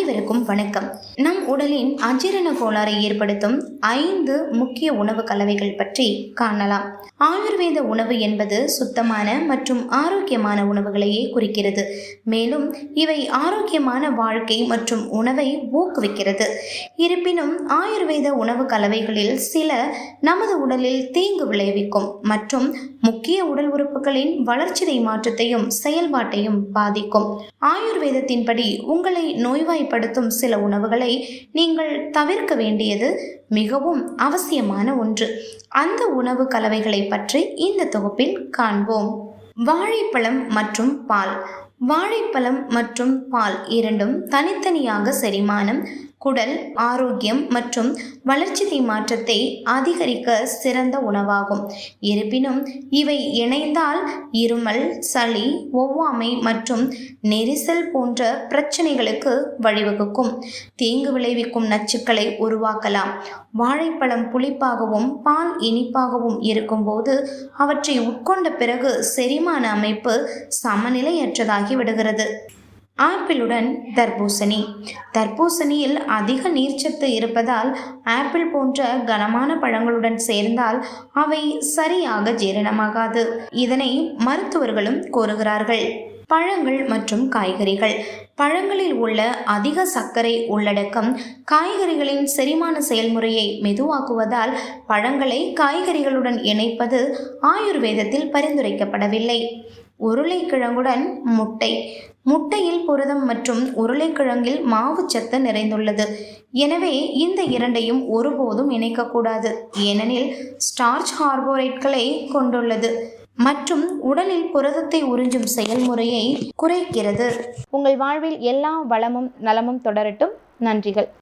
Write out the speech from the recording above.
அனைவருக்கும் வணக்கம். நம் உடலின் அஜீரண கோளாறை ஏற்படுத்தும் ஐந்து முக்கிய உணவு கலவைகள் பற்றி காணலாம். ஆயுர்வேத உணவு என்பது சுத்தமான மற்றும் ஆரோக்கியமான உணவுகளையே குறிக்கிறது. மேலும் இவை ஆரோக்கியமான வாழ்க்கை மற்றும் உணவை ஊக்குவிக்கிறது. இருப்பினும் ஆயுர்வேத உணவு கலவைகளில் சில நமது உடலில் தீங்கு விளைவிக்கும் மற்றும் முக்கிய உடல் உறுப்புகளின் வளர்ச்சிதை மாற்றத்தையும் செயல்பாட்டையும் பாதிக்கும். ஆயுர்வேதத்தின்படி உங்களை நோய்வாய் நோய்வாய்ப்படுத்தும் சில உணவுகளை நீங்கள் தவிர்க்க வேண்டியது மிகவும் அவசியமான ஒன்று. அந்த உணவு கலவைகளை பற்றி இந்த தொகுப்பில் காண்போம். வாழைப்பழம் மற்றும் பால். வாழைப்பழம் மற்றும் பால் இரண்டும் தனித்தனியாக செரிமானம் குடல் ஆரோக்கியம் மற்றும் வளர்ச்சிதை மாற்றத்தை அதிகரிக்க சிறந்த உணவாகும். இருப்பினும் இவை இணைந்தால் இருமல் சளி ஒவ்வாமை மற்றும் நெரிசல் போன்ற பிரச்சனைகளுக்கு வழிவகுக்கும். தீங்கு விளைவிக்கும் நச்சுக்களை உருவாக்கலாம். வாழைப்பழம் புளிப்பாகவும் பால் இனிப்பாகவும் இருக்கும்போது அவற்றை உட்கொண்ட பிறகு செரிமான அமைப்பு சமநிலையற்றதாகி விடுகிறது. ஆப்பிளுடன் தர்பூசணி. தர்பூசணியில் அதிக நீர்ச்சத்து இருப்பதால் ஆப்பிள் போன்ற கனமான பழங்களுடன் சேர்ந்தால் அவை சரியாக ஜீரணமாகாது. இதனை மருத்துவர்களும் கோருகிறார்கள். பழங்கள் மற்றும் காய்கறிகள். பழங்களில் உள்ள அதிக சர்க்கரை உள்ளடக்கம் காய்கறிகளின் செரிமான செயல்முறையை மெதுவாக்குவதால் பழங்களை காய்கறிகளுடன் இணைப்பது ஆயுர்வேதத்தில் பரிந்துரைக்கப்படவில்லை. உருளைக்கிழங்குடன் முட்டை. முட்டையில் புரதம் மற்றும் உருளைக்கிழங்கில் மாவுச்சத்து நிறைந்துள்ளது. எனவே இந்த இரண்டையும் ஒருபோதும் இணைக்கக்கூடாது. ஏனெனில் ஸ்டார்ச் கார்போரேட்களை கொண்டுள்ளது. மற்றும் உடலில் புரதத்தை உறிஞ்சும் செயல்முறையை குறைக்கிறது. உங்கள் வாழ்வில் எல்லா வளமும் நலமும் தொடரட்டும். நன்றிகள்.